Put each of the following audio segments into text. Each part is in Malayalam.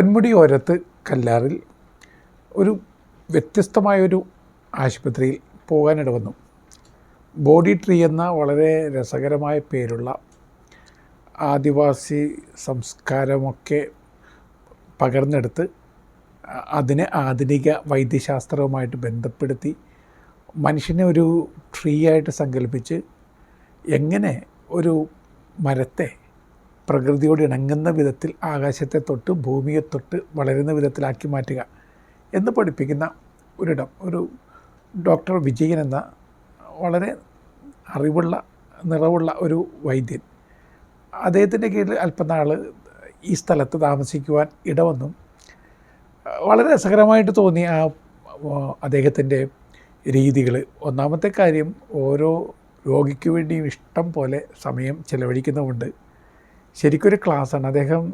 പൊന്മുടി ഓരത്ത് കല്ലാറിൽ ഒരു വ്യത്യസ്തമായൊരു ആശുപത്രിയിൽ പോകാനിട വന്നു. ബോഡി ട്രീ എന്ന വളരെ രസകരമായ പേരുള്ള ആദിവാസി സംസ്കാരമൊക്കെ പകർന്നെടുത്ത് അതിനെ ആധുനിക വൈദ്യശാസ്ത്രവുമായിട്ട് ബന്ധപ്പെടുത്തി മനുഷ്യനെ ഒരു ട്രീ ആയിട്ട് സങ്കല്പിച്ച് എങ്ങനെ ഒരു മരത്തെ പ്രകൃതിയോട് ഇണങ്ങുന്ന വിധത്തിൽ ആകാശത്തെ തൊട്ട് ഭൂമിയെ തൊട്ട് വളരുന്ന വിധത്തിലാക്കി മാറ്റുക എന്ന് പഠിപ്പിക്കുന്ന ഒരിടം. ഒരു ഡോക്ടർ വിജയൻ എന്ന വളരെ അറിവുള്ള നിറവുള്ള ഒരു വൈദ്യൻ. അദ്ദേഹത്തിന്റെ കീഴിൽ അല്പനാൾ ഈ സ്ഥലത്ത് താമസിക്കുവാൻ ഇടവന്നും. വളരെ രസകരമായിട്ട് തോന്നി ആ അദ്ദേഹത്തിന്റെ രീതികൾ. ഒന്നാമത്തെ കാര്യം ഓരോ രോഗിക്ക് വേണ്ടിയും ഇഷ്ടം പോലെ സമയം ചെലവഴിക്കുന്നുമുണ്ട് ശരിക്കൊരു ക്ലാസ്സാണ്. അദ്ദേഹം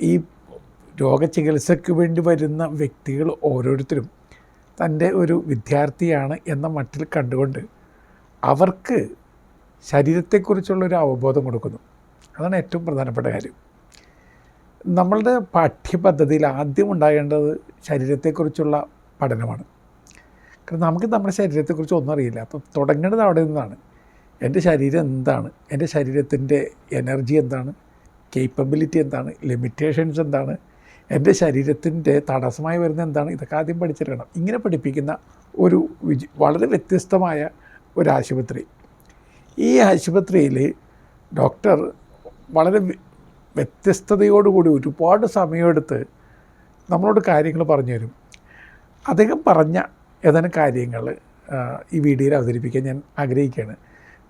ഈ രോഗചികിത്സയ്ക്ക് വേണ്ടി വരുന്ന വ്യക്തികൾ ഓരോരുത്തരും തന്റെ ഒരു വിദ്യാർത്ഥിയാണ് എന്ന മട്ടിൽ കണ്ടുകൊണ്ട് അവർക്ക് ശരീരത്തെക്കുറിച്ചുള്ളൊരു അവബോധം കൊടുക്കുന്നു. അതാണ് ഏറ്റവും പ്രധാനപ്പെട്ട കാര്യം. നമ്മളുടെ പാഠ്യപദ്ധതിയിൽ ആദ്യം ഉണ്ടാകേണ്ടത് ശരീരത്തെക്കുറിച്ചുള്ള പഠനമാണ്. കാരണം നമുക്ക് നമ്മുടെ ശരീരത്തെക്കുറിച്ച് ഒന്നും അറിയില്ല. അപ്പം തുടങ്ങേണ്ടത് അവിടെ നിന്നാണ്. എന്റെ ശരീരം എന്താണ്? എന്റെ ശരീരത്തിന്റെ എനർജി എന്താണ്? കേപ്പബിലിറ്റി എന്താണ്? ലിമിറ്റേഷൻസ് എന്താണ്? എന്റെ ശരീരത്തിന്റെ തടസ്സമായി വരുന്ന എന്താണ്? ഇതൊക്കെ ആദ്യം പഠിച്ചെടുക്കണം ഇങ്ങനെ പഠിപ്പിക്കുന്ന ഒരു വിജ വളരെ വ്യത്യസ്തമായ ഒരു ആശുപത്രി. ഈ ആശുപത്രിയിൽ ഡോക്ടർ വളരെ വ്യ- വ്യത്യസ്തതയോടുകൂടി ഒരുപാട് സമയമെടുത്ത് നമ്മളോട് കാര്യങ്ങൾ പറഞ്ഞു തരും അദ്ദേഹം പറഞ്ഞ ഏതാനും കാര്യങ്ങൾ ഈ വീഡിയോയിൽ അവതരിപ്പിക്കാൻ ഞാൻ ആഗ്രഹിക്കുകയാണ്.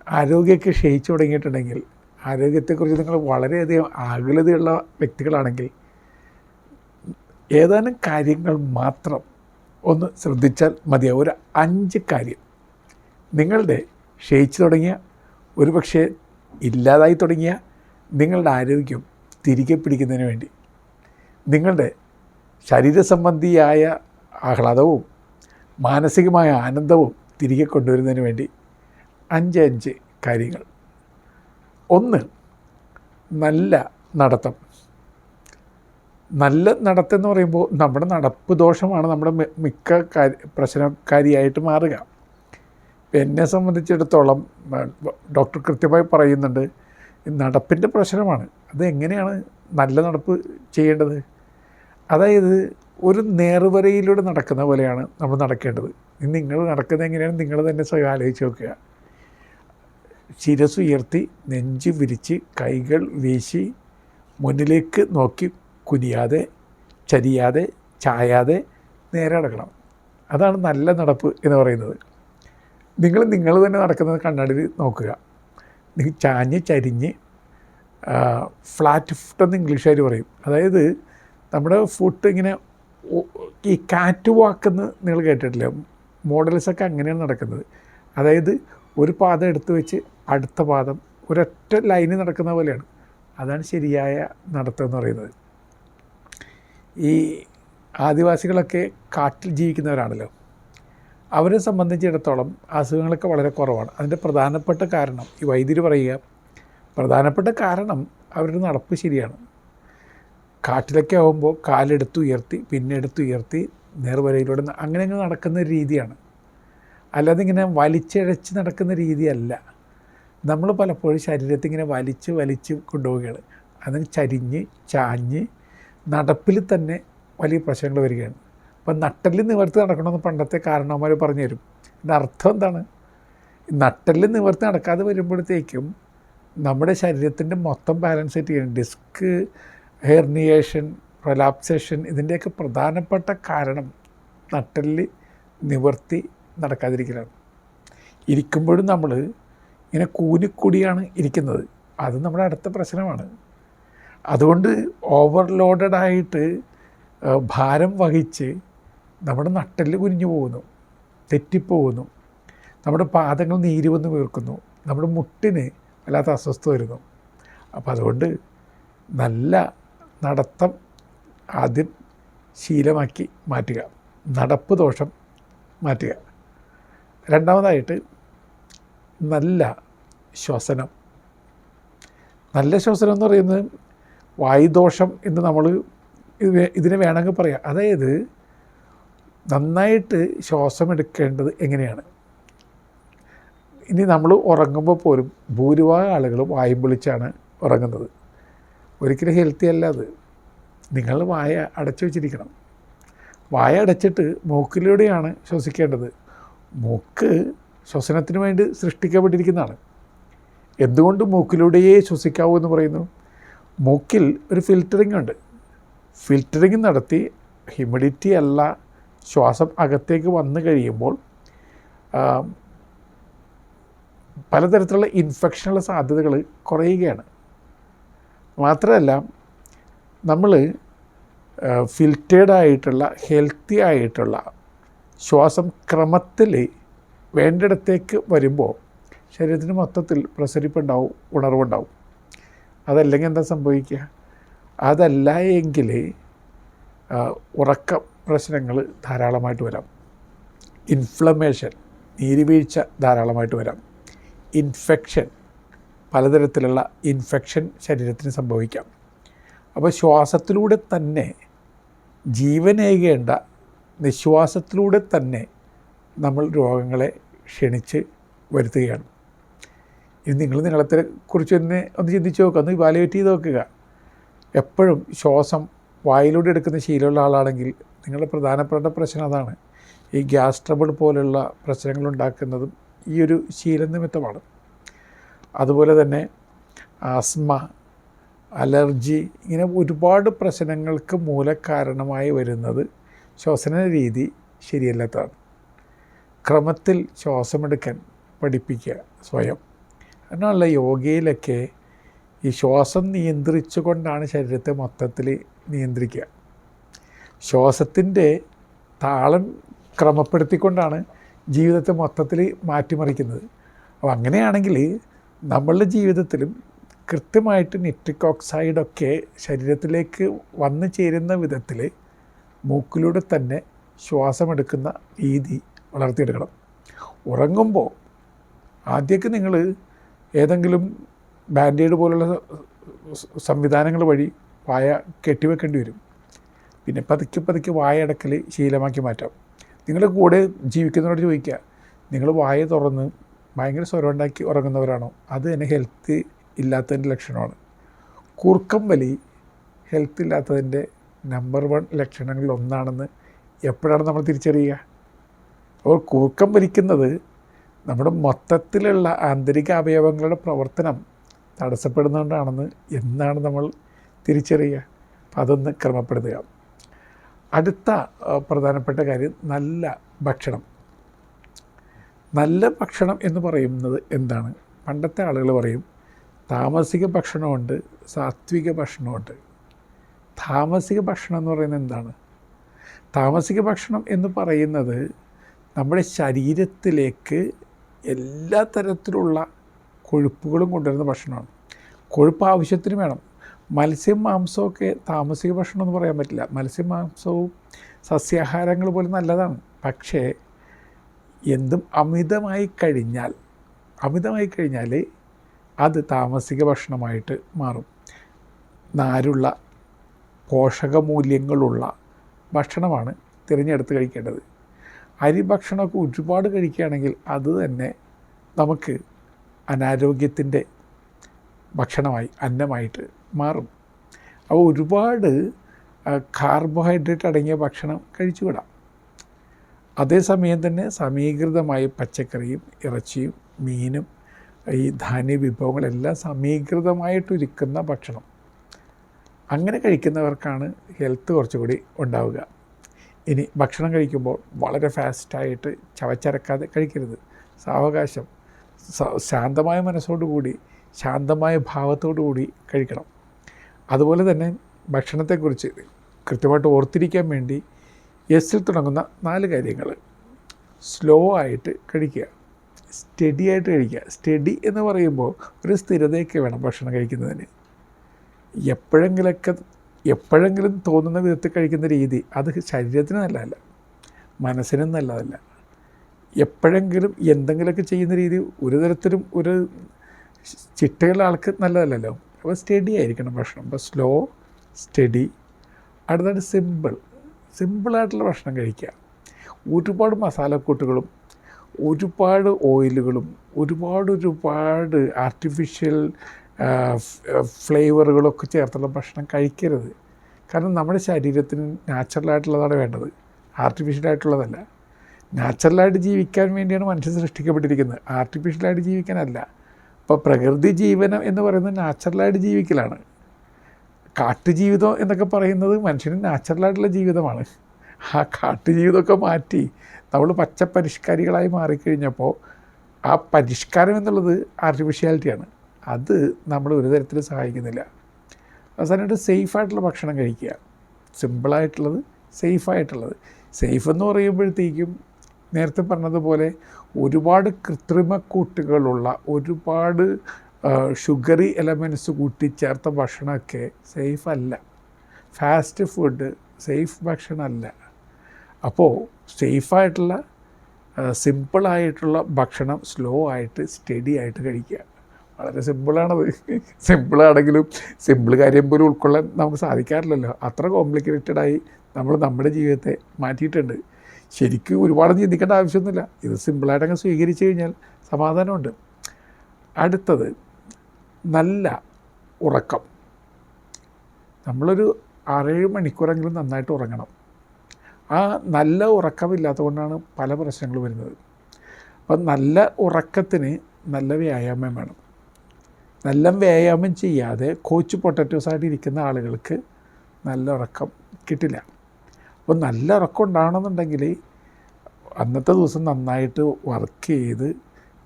ആരോഗ്യമൊക്കെ ക്ഷയിച്ചു തുടങ്ങിയിട്ടുണ്ടെങ്കിൽ ആരോഗ്യത്തെക്കുറിച്ച് നിങ്ങൾ വളരെയധികം ആകുലതയുള്ള വ്യക്തികളാണെങ്കിൽ ഏതാനും കാര്യങ്ങൾ മാത്രം ഒന്ന് ശ്രദ്ധിച്ചാൽ മതിയാവും. ഒരു അഞ്ച് കാര്യം. നിങ്ങളുടെ ക്ഷയിച്ചു തുടങ്ങിയ ഒരുപക്ഷെ ഇല്ലാതായി തുടങ്ങിയ നിങ്ങളുടെ ആരോഗ്യം തിരികെ പിടിക്കുന്നതിന് വേണ്ടി നിങ്ങളുടെ ശരീര സംബന്ധിയായ ആഹ്ലാദവും മാനസികമായ ആനന്ദവും തിരികെ കൊണ്ടുവരുന്നതിന് വേണ്ടി അഞ്ച് അഞ്ച് കാര്യങ്ങൾ. ഒന്ന് നല്ല നടത്തം. നല്ല നടത്തം എന്ന് പറയുമ്പോൾ നമ്മുടെ നടപ്പ് ദോഷമാണ് നമ്മുടെ മിക്ക കാര്യ പ്രശ്നക്കാരിയായിട്ട് മാറുക. എന്നെ സംബന്ധിച്ചിടത്തോളം ഡോക്ടർ കൃത്യമായി പറയുന്നുണ്ട് നടപ്പിന്റെ പ്രശ്നമാണ്. അത് എങ്ങനെയാണ് നല്ല നടപ്പ് ചെയ്യേണ്ടത്? അതായത് ഒരു നേർവരയിലൂടെ നടക്കുന്ന പോലെയാണ് നമ്മൾ നടക്കേണ്ടത്. നിങ്ങൾ നടക്കുന്നത് എങ്ങനെയാണ്? നിങ്ങൾ തന്നെ സ്വയം ആലോചിച്ച് നോക്കുക. ശിരസ് ഉയർത്തി നെഞ്ച് വിരിച്ച് കൈകൾ വീശി മുന്നിലേക്ക് നോക്കി കുനിയാതെ ചരിയാതെ ചായാതെ നേരെ നടക്കണം അതാണ് നല്ല നടപ്പ് എന്ന് പറയുന്നത്. നിങ്ങൾ നിങ്ങൾ തന്നെ നടക്കുന്നത് കണ്ണാടിയിൽ നോക്കുക. നിങ്ങൾ ചാഞ്ഞ് ചരിഞ്ഞ് ഫ്ലാറ്റ് ഫുട്ട് എന്ന് ഇംഗ്ലീഷുകാർ പറയും. അതായത് നമ്മുടെ ഫുട്ട് ഇങ്ങനെ ഈ കാറ്റ് വാക്കെന്ന് നിങ്ങൾ കേട്ടിട്ടില്ല? മോഡൽസൊക്കെ അങ്ങനെയാണ് നടക്കുന്നത്. അതായത് ഒരു പാദം എടുത്ത് വെച്ച് അടുത്ത പാദം ഒരൊറ്റ ലൈനിൽ നടക്കുന്ന പോലെയാണ്. അതാണ് ശരിയായ നടത്തം എന്ന് പറയുന്നത്. ഈ ആദിവാസികളൊക്കെ കാട്ടിൽ ജീവിക്കുന്നവരാണല്ലോ. അവരെ സംബന്ധിച്ചിടത്തോളം അസുഖങ്ങളൊക്കെ വളരെ കുറവാണ്. അതിന്റെ പ്രധാനപ്പെട്ട കാരണം ഈ വൈദ്യുതി പറയുക പ്രധാനപ്പെട്ട കാരണം അവരുടെ നടപ്പ് ശരിയാണ്. കാട്ടിലൊക്കെ ആകുമ്പോൾ കാലെടുത്ത് ഉയർത്തി പിന്നെ എടുത്ത് ഉയർത്തി നേർവരയിലൂടെ അങ്ങനെ അങ്ങ് നടക്കുന്ന രീതിയാണ്. അല്ലാതെ ഇങ്ങനെ വലിച്ചിഴച്ച് നടക്കുന്ന രീതിയല്ല. നമ്മൾ പലപ്പോഴും ശരീരത്തെ ഇങ്ങനെ വലിച്ച് വലിച്ച് കൊണ്ടുപോവുകയാണ്. അതിന് ചരിഞ്ഞ് ചാഞ്ഞ് നടപ്പിൽ തന്നെ വലിയ പ്രശ്നങ്ങൾ വരികയാണ്. അപ്പം നട്ടൽ നിവർത്തി നടക്കണമെന്ന് പണ്ടത്തെ കാരണവന്മാർ പറഞ്ഞു തരും ഇതിന്റെ അർത്ഥം എന്താണ്? നട്ടൽ നിവർത്തി നടക്കാതെ വരുമ്പോഴത്തേക്കും നമ്മുടെ ശരീരത്തിന്റെ മൊത്തം ബാലൻസ് സെറ്റ് ചെയ്യണം. ഡിസ്ക് ഹെർണിയേഷൻ പ്രൊലാപ്സേഷൻ ഇതിന്റെയൊക്കെ പ്രധാനപ്പെട്ട കാരണം നട്ടൽ നിവർത്തി നടക്കാതിരിക്കലാണ്. ഇരിക്കുമ്പോഴും നമ്മൾ ഇങ്ങനെ കൂനിക്കൂടിയാണ് ഇരിക്കുന്നത്. അത് നമ്മുടെ അടുത്ത പ്രശ്നമാണ്. അതുകൊണ്ട് ഓവർലോഡഡ് ആയിട്ട് ഭാരം വഹിച്ച് നമ്മുടെ നട്ടെല്ല് കുനിഞ്ഞു പോകുന്നു തെറ്റിപ്പോകുന്നു നമ്മുടെ പാദങ്ങൾ നീര് വന്ന് വീർക്കുന്നു നമ്മുടെ മുട്ടിന് വല്ലാത്ത അസ്വസ്ഥ വരുന്നു. അപ്പം അതുകൊണ്ട് നല്ല നടത്തം ആദ്യം ശീലമാക്കി മാറ്റുക നടപ്പ് ദോഷം മാറ്റുക. രണ്ടാമതായിട്ട് നല്ല ശ്വസനം. നല്ല ശ്വസനം എന്ന് പറയുന്നത് വായുദോഷം എന്ന് നമ്മൾ ഇത് ഇതിനെ വേണമെങ്കിൽ പറയാം. അതായത് നന്നായിട്ട് ശ്വാസം എടുക്കേണ്ടത് എങ്ങനെയാണ്? ഇനി നമ്മൾ ഉറങ്ങുമ്പോൾ പോലും ഭൂരിഭാഗം ആളുകൾ വായും പൊളിച്ചാണ് ഉറങ്ങുന്നത്. ഒരിക്കലും ഹെൽത്തി അല്ല അത്. നിങ്ങൾ വായ അടച്ചു വെച്ചിരിക്കണം. വായ അടച്ചിട്ട് മൂക്കിലൂടെയാണ് ശ്വസിക്കേണ്ടത്. മൂക്ക് ശ്വസനത്തിന് വേണ്ടി സൃഷ്ടിക്കപ്പെട്ടിരിക്കുന്നതാണ്. എന്തുകൊണ്ട് മൂക്കിലൂടെയേ ശ്വസിക്കാവൂ എന്ന് പറയുന്നു? മൂക്കിൽ ഒരു ഫിൽറ്ററിംഗ് ഉണ്ട്. ഫിൽറ്ററിംഗ് നടത്തി ഹ്യൂമിഡിറ്റി അല്ല ശ്വാസം അകത്തേക്ക് വന്നു കഴിയുമ്പോൾ പലതരത്തിലുള്ള ഇൻഫെക്ഷനുള്ള സാധ്യതകൾ കുറയുകയാണ്. മാത്രമല്ല നമ്മൾ ഫിൽറ്റേഡ് ആയിട്ടുള്ള ഹെൽത്തി ആയിട്ടുള്ള ശ്വാസം ക്രമത്തിൽ വേണ്ടിടത്തേക്ക് വരുമ്പോൾ ശരീരത്തിന് മൊത്തത്തിൽ പ്രസരിപ്പുണ്ടാവും ഉണർവുണ്ടാവും. അതല്ലെങ്കിൽ എന്താ സംഭവിക്കുക? അതല്ല എങ്കിൽ ഉറക്ക പ്രശ്നങ്ങൾ ധാരാളമായിട്ട് വരാം. ഇൻഫ്ലമേഷൻ നീരുവീഴ്ച ധാരാളമായിട്ട് വരാം. ഇൻഫെക്ഷൻ പലതരത്തിലുള്ള ഇൻഫെക്ഷൻ ശരീരത്തിന് സംഭവിക്കാം. അപ്പോൾ ശ്വാസത്തിലൂടെ തന്നെ ജീവനേകേണ്ട നിശ്വാസത്തിലൂടെ തന്നെ നമ്മൾ രോഗങ്ങളെ ക്ഷണിച്ച് വരുത്തുകയാണ്. ഇത് നിങ്ങൾ നിങ്ങളത്തെ കുറിച്ച് തന്നെ ഒന്ന് ചിന്തിച്ച് നോക്കുക ഒന്ന് ഇവാലുവേറ്റ് ചെയ്ത് നോക്കുക. എപ്പോഴും ശ്വാസം വായിലൂടെ എടുക്കുന്ന ശീലമുള്ള ആളാണെങ്കിൽ നിങ്ങളുടെ പ്രധാനപ്പെട്ട പ്രശ്നം അതാണ്. ഈ ഗ്യാസ് ട്രബിൾ പോലുള്ള പ്രശ്നങ്ങൾ ഉണ്ടാക്കുന്നതും ഈ ഒരു ശീലം നിമിത്തമാണ്. അതുപോലെ തന്നെ ആസ്മ അലർജി ഇങ്ങനെ ഒരുപാട് പ്രശ്നങ്ങൾക്ക് മൂലകാരണമായി വരുന്നത് ശ്വസന രീതി ശരിയല്ലാത്തതാണ്. ക്രമത്തിൽ ശ്വാസമെടുക്കാൻ പഠിപ്പിക്കുക സ്വയം. അതിനുള്ള യോഗയിലൊക്കെ ഈ ശ്വാസം നിയന്ത്രിച്ചുകൊണ്ടാണ് ശരീരത്തെ മൊത്തത്തിൽ നിയന്ത്രിക്കുക. ശ്വാസത്തിന്റെ താളം ക്രമപ്പെടുത്തിക്കൊണ്ടാണ് ജീവിതത്തെ മൊത്തത്തിൽ മാറ്റിമറിക്കുന്നത്. അപ്പോൾ അങ്ങനെയാണെങ്കിൽ നമ്മളുടെ ജീവിതത്തിലും കൃത്യമായിട്ട് നിട്രിക് ഓക്സൈഡൊക്കെ ശരീരത്തിലേക്ക് വന്നു ചേരുന്ന വിധത്തിൽ മൂക്കിലൂടെ തന്നെ ശ്വാസമെടുക്കുന്ന രീതി വളർത്തിയെടുക്കണം. ഉറങ്ങുമ്പോൾ ആദ്യമൊക്കെ നിങ്ങൾ ഏതെങ്കിലും ബാൻഡേഡ് പോലുള്ള സംവിധാനങ്ങൾ വഴി വായ കെട്ടിവെക്കേണ്ടി വരും. പിന്നെ പതുക്കെ പതുക്കെ വായ അടക്കൽ ശീലമാക്കി മാറ്റാം. നിങ്ങളുടെ കൂടെ ജീവിക്കുന്നവരോട് ചോദിക്കുക നിങ്ങൾ വായ തുറന്ന് ഭയങ്കര സ്വരം ഉണ്ടാക്കി ഉറങ്ങുന്നവരാണോ? അത് തന്നെ ഹെൽത്ത് ഇല്ലാത്തതിന്റെ ലക്ഷണമാണ്. കൂർക്കം വലി ഹെൽത്ത് ഇല്ലാത്തതിന്റെ നമ്പർ വൺ ലക്ഷണങ്ങളിൽ ഒന്നാണെന്ന് എപ്പോഴാണ് നമ്മൾ തിരിച്ചറിയുക? അപ്പോൾ കൂക്കം വലിക്കുന്നത് നമ്മുടെ മൊത്തത്തിലുള്ള ആന്തരിക അവയവങ്ങളുടെ പ്രവർത്തനം തടസ്സപ്പെടുന്നതുകൊണ്ടാണെന്ന് എന്നാണ് നമ്മൾ തിരിച്ചറിയുക. അപ്പം അതൊന്ന് ക്രമപ്പെടുത്തുക. അടുത്ത പ്രധാനപ്പെട്ട കാര്യം നല്ല ഭക്ഷണം. നല്ല ഭക്ഷണം എന്ന് പറയുന്നത് എന്താണ്? പണ്ടത്തെ ആളുകൾ പറയും താമസിക ഭക്ഷണമുണ്ട് സാത്വിക ഭക്ഷണമുണ്ട്. താമസിക ഭക്ഷണം എന്ന് പറയുന്നത് എന്താണ്? താമസിക ഭക്ഷണം എന്ന് പറയുന്നത് നമ്മുടെ ശരീരത്തിലേക്ക് എല്ലാ തരത്തിലുള്ള കൊഴുപ്പുകളും കൊണ്ടുവരുന്ന ഭക്ഷണമാണ്. കൊഴുപ്പ് ആവശ്യത്തിന് വേണം. മത്സ്യം മാംസമൊക്കെ താമസിക ഭക്ഷണം എന്ന് പറയാൻ പറ്റില്ല. മത്സ്യം മാംസവും സസ്യാഹാരങ്ങൾ പോലെ നല്ലതാണ്. പക്ഷേ എന്തും അമിതമായി കഴിഞ്ഞാൽ അമിതമായി കഴിഞ്ഞാൽ അത് താമസിക ഭക്ഷണമായിട്ട് മാറും. നാരുള്ള പോഷകമൂല്യങ്ങളുള്ള ഭക്ഷണമാണ് തിരഞ്ഞെടുത്ത് കഴിക്കേണ്ടത്. അരി ഭക്ഷണമൊക്കെ ഒരുപാട് കഴിക്കുകയാണെങ്കിൽ അത് തന്നെ നമുക്ക് അനാരോഗ്യത്തിന്റെ ഭക്ഷണമായി അന്നമായിട്ട് മാറും. അപ്പോൾ ഒരുപാട് കാർബോഹൈഡ്രേറ്റ് അടങ്ങിയ ഭക്ഷണം കഴിച്ചുവിടാം അതേസമയം തന്നെ സമീകൃതമായ പച്ചക്കറിയും ഇറച്ചിയും മീനും ഈ ധാന്യ വിഭവങ്ങളെല്ലാം സമീകൃതമായിട്ടൊരുക്കുന്ന ഭക്ഷണം. അങ്ങനെ കഴിക്കുന്നവർക്കാണ് ഹെൽത്ത് കുറച്ചുകൂടി ഉണ്ടാവുക. ഇനി ഭക്ഷണം കഴിക്കുമ്പോൾ വളരെ ഫാസ്റ്റായിട്ട് ചവച്ചരക്കാതെ കഴിക്കരുത്. സാവകാശം ശാന്തമായ മനസ്സോടുകൂടി ശാന്തമായ കൂടി കഴിക്കണം. അതുപോലെ തന്നെ ഭക്ഷണത്തെക്കുറിച്ച് കൃത്യമായിട്ട് ഓർത്തിരിക്കാൻ വേണ്ടി എസ്സിൽ തുടങ്ങുന്ന നാല് കാര്യങ്ങൾ. സ്ലോ ആയിട്ട് കഴിക്കുക. സ്റ്റഡി ആയിട്ട് കഴിക്കുക. സ്റ്റഡി എന്ന് പറയുമ്പോൾ ഒരു സ്ഥിരതയൊക്കെ വേണം ഭക്ഷണം കഴിക്കുന്നതിന്. എപ്പോഴെങ്കിലൊക്കെ എപ്പോഴെങ്കിലും തോന്നുന്ന വിധത്തിൽ കഴിക്കുന്ന രീതി അത് ശരീരത്തിന് നല്ലതല്ല മനസ്സിനും നല്ലതല്ല. എപ്പോഴെങ്കിലും എന്തെങ്കിലുമൊക്കെ ചെയ്യുന്ന രീതി ഒരു തരത്തിലും ഒരു ചിട്ടയുള്ള ആൾക്ക് നല്ലതല്ലല്ലോ. അപ്പോൾ സ്റ്റഡി ആയിരിക്കണം ഭക്ഷണം. അപ്പോൾ സ്ലോ സ്റ്റഡി അടുത്തത് സിമ്പിൾ സിമ്പിളായിട്ടുള്ള ഭക്ഷണം കഴിക്കുക. ഒരുപാട് മസാലക്കൂട്ടുകളും ഒരുപാട് ഓയിലുകളും ഒരുപാട് ഒരുപാട് ആർട്ടിഫിഷ്യൽ ഫ്ലേവറുകളൊക്കെ ചേർത്തുള്ള ഭക്ഷണം കഴിക്കരുത്. കാരണം നമ്മുടെ ശരീരത്തിന് നാച്ചുറലായിട്ടുള്ളതാണ് വേണ്ടത്. ആർട്ടിഫിഷ്യലായിട്ടുള്ളതല്ല. നാച്ചുറലായിട്ട് ജീവിക്കാൻ വേണ്ടിയാണ് മനുഷ്യൻ സൃഷ്ടിക്കപ്പെട്ടിരിക്കുന്നത്. ആർട്ടിഫിഷ്യലായിട്ട് ജീവിക്കാനല്ല. അപ്പോൾ പ്രകൃതി ജീവനം എന്ന് പറയുന്നത് നാച്ചുറലായിട്ട് ജീവിക്കലാണ്. കാട്ടുജീവിതം എന്നൊക്കെ പറയുന്നത് മനുഷ്യന് നാച്ചുറലായിട്ടുള്ള ജീവിതമാണ്. ആ കാട്ടുജീവിതമൊക്കെ മാറ്റി നമ്മൾ പച്ച പരിഷ്കാരികളായി മാറിക്കഴിഞ്ഞപ്പോൾ ആ പരിഷ്കാരം എന്നുള്ളത് ആർട്ടിഫിഷ്യാലിറ്റിയാണ് അത് നമ്മൾ ഒരു തരത്തിൽ സഹായിക്കുന്നില്ല. അവസാനമായിട്ട് സേഫായിട്ടുള്ള ഭക്ഷണം കഴിക്കുക. സിമ്പിളായിട്ടുള്ളത് സേഫായിട്ടുള്ളത്. സേഫ് എന്ന് പറയുമ്പോഴത്തേക്കും നേരത്തെ പറഞ്ഞതുപോലെ ഒരുപാട് കൃത്രിമ കൂട്ടുകളുള്ള ഒരുപാട് ഷുഗറി എലമെന്റ്സ് കൂട്ടിച്ചേർത്ത ഭക്ഷണമൊക്കെ സേഫ് അല്ല ഫാസ്റ്റ് ഫുഡ് സേഫ് ഭക്ഷണമല്ല. അപ്പോൾ സേഫായിട്ടുള്ള സിമ്പിളായിട്ടുള്ള ഭക്ഷണം സ്ലോ ആയിട്ട് സ്റ്റഡി ആയിട്ട് കഴിക്കുക. വളരെ സിമ്പിളാണത് സിമ്പിളാണെങ്കിലും സിമ്പിൾ കാര്യം പോലും ഉൾക്കൊള്ളാൻ നമുക്ക് സാധിക്കാറില്ലല്ലോ. അത്ര കോംപ്ലിക്കേറ്റഡായി നമ്മൾ നമ്മുടെ ജീവിതത്തെ മാറ്റിയിട്ടുണ്ട്. ശരിക്കും ഒരുപാട് ചിന്തിക്കേണ്ട ആവശ്യമൊന്നുമില്ല. ഇത് സിമ്പിളായിട്ട് അങ്ങ് സ്വീകരിച്ചു കഴിഞ്ഞാൽ സമാധാനമുണ്ട്. അടുത്തത് നല്ല ഉറക്കം. നമ്മളൊരു ആറേഴ് മണിക്കൂറെങ്കിലും നന്നായിട്ട് ഉറങ്ങണം. ആ നല്ല ഉറക്കമില്ലാത്തതുകൊണ്ടാണ് പല പ്രശ്നങ്ങളും വരുന്നത്. അപ്പം നല്ല ഉറക്കത്തിന് നല്ല വ്യായാമം വേണം. നല്ല വ്യായാമം ചെയ്യാതെ കോച്ച് പൊട്ടറ്റോസ് ആയിട്ട് ഇരിക്കുന്ന ആളുകൾക്ക് നല്ല ഉറക്കം കിട്ടില്ല. അപ്പോൾ നല്ല ഉറക്കം ഉണ്ടാകണമെന്നുണ്ടെങ്കിൽ അന്നത്തെ ദിവസം നന്നായിട്ട് വർക്ക് ചെയ്ത്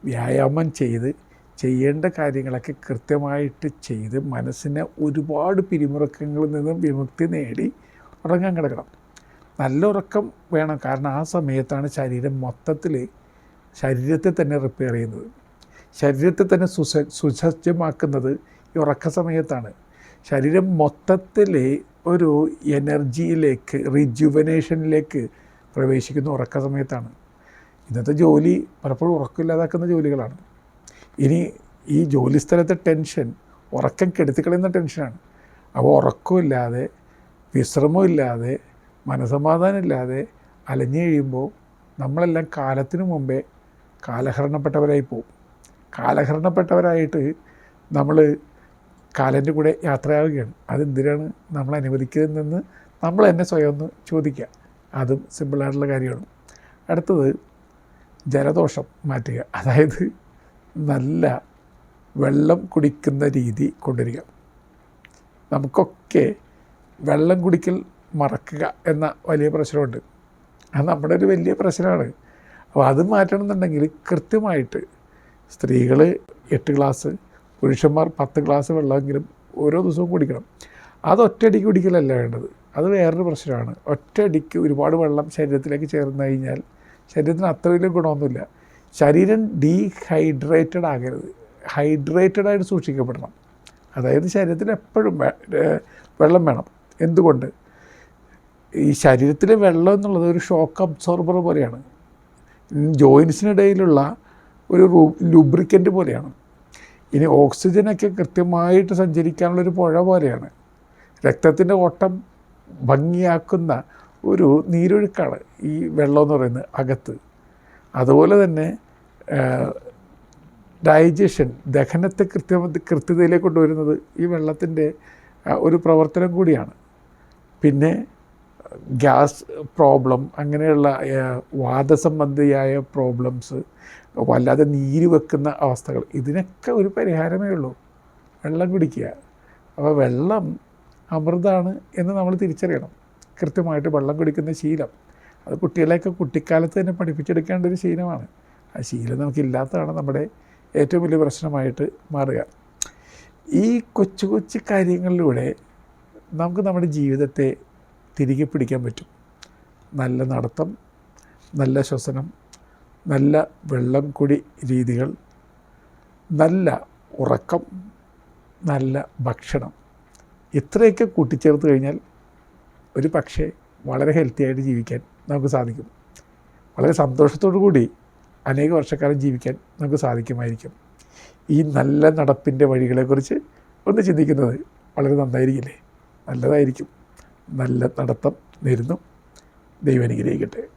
വ്യായാമം ചെയ്ത് ചെയ്യേണ്ട കാര്യങ്ങളൊക്കെ കൃത്യമായിട്ട് ചെയ്ത് മനസ്സിനെ ഒരുപാട് പിരിമുറക്കങ്ങളിൽ നിന്നും വിമുക്തി നേടി ഉറങ്ങാൻ കിടക്കണം. നല്ല ഉറക്കം വേണം. കാരണം ആ സമയത്താണ് ശരീരം മൊത്തത്തിൽ ശരീരത്തെ തന്നെ റിപ്പയർ ചെയ്യുന്നത്. ശരീരത്തെ തന്നെ സുസ സുസജ്ജമാക്കുന്നത് ഈ ഉറക്ക സമയത്താണ്. ശരീരം മൊത്തത്തിൽ ഒരു എനർജിയിലേക്ക് റിജുവനേഷനിലേക്ക് പ്രവേശിക്കുന്ന ഉറക്ക സമയത്താണ്. ഇന്നത്തെ ജോലി പലപ്പോഴും ഉറക്കമില്ലാതാക്കുന്ന ജോലികളാണ്. ഇനി ഈ ജോലി സ്ഥലത്തെ ടെൻഷൻ ഉറക്കം കെടുത്തിക്കളയുന്ന ടെൻഷനാണ്. അപ്പോൾ ഉറക്കമില്ലാതെ വിശ്രമമില്ലാതെ മനസമാധാനമില്ലാതെ അലഞ്ഞു കഴിയുമ്പോൾ നമ്മളെല്ലാം കാലത്തിനു മുമ്പേ കാലഹരണപ്പെട്ടവരായി പോകും. കാലഹരണപ്പെട്ടവരായിട്ട് നമ്മൾ കാലന്റെ കൂടെ യാത്രയാവുകയാണ്. അതെന്തിനാണ് നമ്മൾ അനുവദിക്കുന്നതെന്ന് നമ്മൾ തന്നെ സ്വയം ഒന്ന് ചോദിക്കുക. അതും സിമ്പിളായിട്ടുള്ള കാര്യമാണ്. അടുത്തത് ജലദോഷം മാറ്റുക. അതായത് നല്ല വെള്ളം കുടിക്കുന്ന രീതി കൊണ്ടുവരിക. നമുക്കൊക്കെ വെള്ളം കുടിക്കൽ മറക്കുക എന്ന വലിയ പ്രശ്നമുണ്ട്. അത് നമ്മുടെ ഒരു വലിയ പ്രശ്നമാണ്. അപ്പോൾ അത് മാറ്റണമെന്നുണ്ടെങ്കിൽ കൃത്യമായിട്ട് സ്ത്രീകൾ എട്ട് ഗ്ലാസ് പുരുഷന്മാർ പത്ത് ഗ്ലാസ് വെള്ളമെങ്കിലും ഓരോ ദിവസവും കുടിക്കണം. അത് ഒറ്റയടിക്ക് കുടിക്കലല്ല വേണ്ടത്. അത് വേറൊരു പ്രശ്നമാണ്. ഒറ്റയടിക്ക് ഒരുപാട് വെള്ളം ശരീരത്തിലേക്ക് ചേർന്ന് കഴിഞ്ഞാൽ ശരീരത്തിന് അത്ര വലിയ ഗുണമൊന്നുമില്ല. ശരീരം ഡീഹൈഡ്രേറ്റഡ് ആകരുത്. ഹൈഡ്രേറ്റഡ് ആയിട്ട് സൂക്ഷിക്കപ്പെടണം. അതായത് ശരീരത്തിന് എപ്പോഴും വെള്ളം വേണം. എന്തുകൊണ്ട്? ഈ ശരീരത്തിലെ വെള്ളം എന്നുള്ളത് ഒരു ഷോക്ക് അബ്സോർബർ പോലെയാണ്. ജോയിൻസിനിടയിലുള്ള ഒരു ലൂബ്രിക്കന്റ് പോലെയാണ്. ഇനി ഓക്സിജനൊക്കെ കൃത്യമായിട്ട് സഞ്ചരിക്കാനുള്ളൊരു പുഴ പോലെയാണ്. രക്തത്തിന്റെ ഓട്ടം ഭംഗിയാക്കുന്ന ഒരു നീരൊഴുക്കാണ് ഈ വെള്ളം എന്ന് പറയുന്നത് അകത്ത്. അതുപോലെ തന്നെ ഡൈജഷൻ ദഹനത്തെ കൃത്യ കൃത്യതയിലേക്ക് കൊണ്ടുവരുന്നത് ഈ വെള്ളത്തിന്റെ ഒരു പ്രവർത്തനം കൂടിയാണ്. പിന്നെ ഗ്യാസ് പ്രോബ്ലം അങ്ങനെയുള്ള വാദസംബന്ധിയായ പ്രോബ്ലംസ് വല്ലാതെ നീര് വെക്കുന്ന അവസ്ഥകൾ. ഇതിനൊക്കെ ഒരു പരിഹാരമേ ഉള്ളൂ. വെള്ളം കുടിക്കുക. അപ്പോൾ വെള്ളം അമൃതാണ് എന്ന് നമ്മൾ തിരിച്ചറിയണം. കൃത്യമായിട്ട് വെള്ളം കുടിക്കുന്ന ശീലം. അത് കുട്ടികളെയൊക്കെ കുട്ടിക്കാലത്ത് തന്നെ പഠിപ്പിച്ചെടുക്കേണ്ട ഒരു ശീലമാണ്. ആ ശീലം നമുക്കില്ലാത്തതാണ് നമ്മുടെ ഏറ്റവും വലിയ പ്രശ്നമായിട്ട് മാറുക. ഈ കൊച്ചു കൊച്ചു കാര്യങ്ങളിലൂടെ നമുക്ക് നമ്മുടെ ജീവിതത്തെ തിരികെ പിടിക്കാൻ പറ്റും. നല്ല നടത്തം നല്ല ശ്വസനം നല്ല വെള്ളം കുടി രീതികൾ നല്ല ഉറക്കം നല്ല ഭക്ഷണം. ഇത്രയൊക്കെ കൂട്ടിച്ചേർത്ത് കഴിഞ്ഞാൽ ഒരു പക്ഷേ വളരെ ഹെൽത്തി ആയിട്ട് ജീവിക്കാൻ നമുക്ക് സാധിക്കും. വളരെ സന്തോഷത്തോടു കൂടി അനേക വർഷക്കാലം ജീവിക്കാൻ നമുക്ക് സാധിക്കുമായിരിക്കും. ഈ നല്ല നടപ്പിന്റെ വഴികളെക്കുറിച്ച് ഒന്ന് ചിന്തിക്കുന്നത് വളരെ നന്നായിരിക്കില്ലേ? നല്ലതായിരിക്കും. നല്ല നടത്തം നേരുന്നു. ദൈവം അനുഗ്രഹിക്കട്ടെ.